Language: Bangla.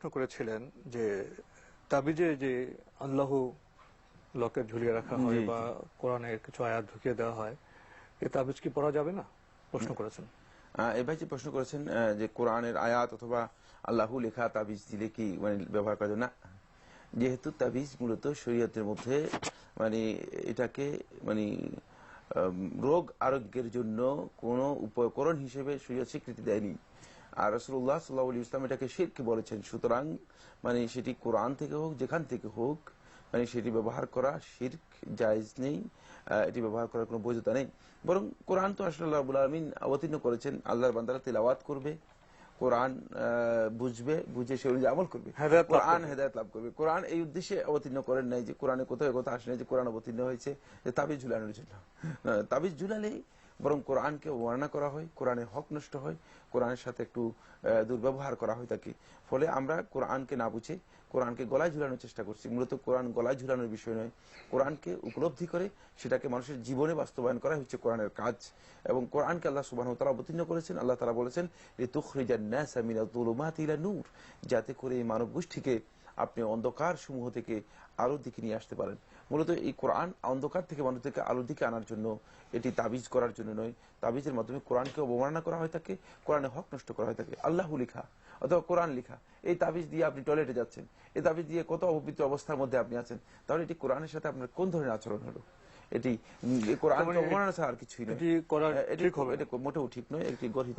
প্রশ্ন করেছিলেন যে তাবিজে যে আল্লাহ লকেট ঝুলিয়ে রাখা হয় বা কোরআনের কিছু আয়াত ঢুকিয়ে দেওয়া হয় এই তাবিজ কি পড়া যাবে না? প্রশ্ন করেছেন। এ ভাই যে প্রশ্ন করেছেন যে কোরআনের আয়াত অথবা আল্লাহু লেখা তাবিজ দিলে কি মানে ব্যবহার করা যাবে? না। যেহেতু তাবিজ মূলত শরীয়তের মধ্যে মানে এটাকে মানে রোগ আরোগ্যের জন্য কোনো উপকরণ হিসেবে শরীয়ত স্বীকৃতি দেয়নি। আর রসুল্লাহ সাল্লাহ ইসলাম এটাকে শিরক বলেছেন। সুতরাং মানে সেটি কোরআন থেকে হোক যেখান থেকে হোক মানে সেটি ব্যবহার করা শির্ক জায়েজ নেই এটি ব্যবহার করার কোনো বৈধতা নেই। বরং কোরআন তো আসলে আল্লাহ আলমিন অবতীর্ণ করেছেন। আল্লাহর বান্দারা তিলাওয়াত করবে কোরআন বুঝবে বুঝে সে অনুযায়ী আমল করবে। কোরআন হেদায়ত লাভ করবে। কোরআন এই উদ্দেশ্যে অবতীর্ণ করেন নাই যে কোরআনে কোথাও কথা আসে নাই যে কোরআন অবতীর্ণ হয়েছে যে তাবিজ ঝুলানোর জন্য। তাবিজ ঝুলালেই বরং কোরআনকে অবমাননা করা হয়, কোরআনের হক নষ্ট হয়, কোরআনের সাথে একটু দুর্ব্যবহার করা হয় তাকে। ফলে আমরা কোরআনকে না বুঝে কোরআনকে গলায় ঝুলানোর চেষ্টা করছি। মূলত কোরআন গলায় ঝুলানোর বিষয় নয়। কোরআনকে উপলব্ধি করে সেটাকে মানুষের জীবনে বাস্তবায়ন করা হচ্ছে কোরআনের কাজ। এবং কোরআনকে আল্লাহ সুবাহ তারা অবতীর্ণ করেছেন। আল্লাহ তারা বলেছেন যাতে করে এই মানব গোষ্ঠীকে আপনি অন্ধকার সমূহ থেকে আলোর দিকে নিয়ে আসতে পারেন। মূলত এই কোরআন অন্ধকার থেকে মানুষদেরকে আলোর দিকে আনার জন্য এটি তাবিজ করার জন্য নয়। তাবিজের মাধ্যমে কোরআনকে অবমাননা করা হয় থাকে কোরআনে হক নষ্ট করা হয় থাকে। আল্লাহ লিখা অথবা কোরআন লিখা। এই তাবিজ দিয়ে আপনি টয়লেটে যাচ্ছেন। এই তাবিজ দিয়ে কত অপবিত্র অবস্থার মধ্যে আপনি আছেন। তাহলে এটি কোরআনের সাথে আপনার কোন ধরনের আচরণ হলো? এটি কোরআন মানে অবমাননা ছাড়া আর কিছুই নয়। এটা মোটেও ঠিক নয় একটি গঠিত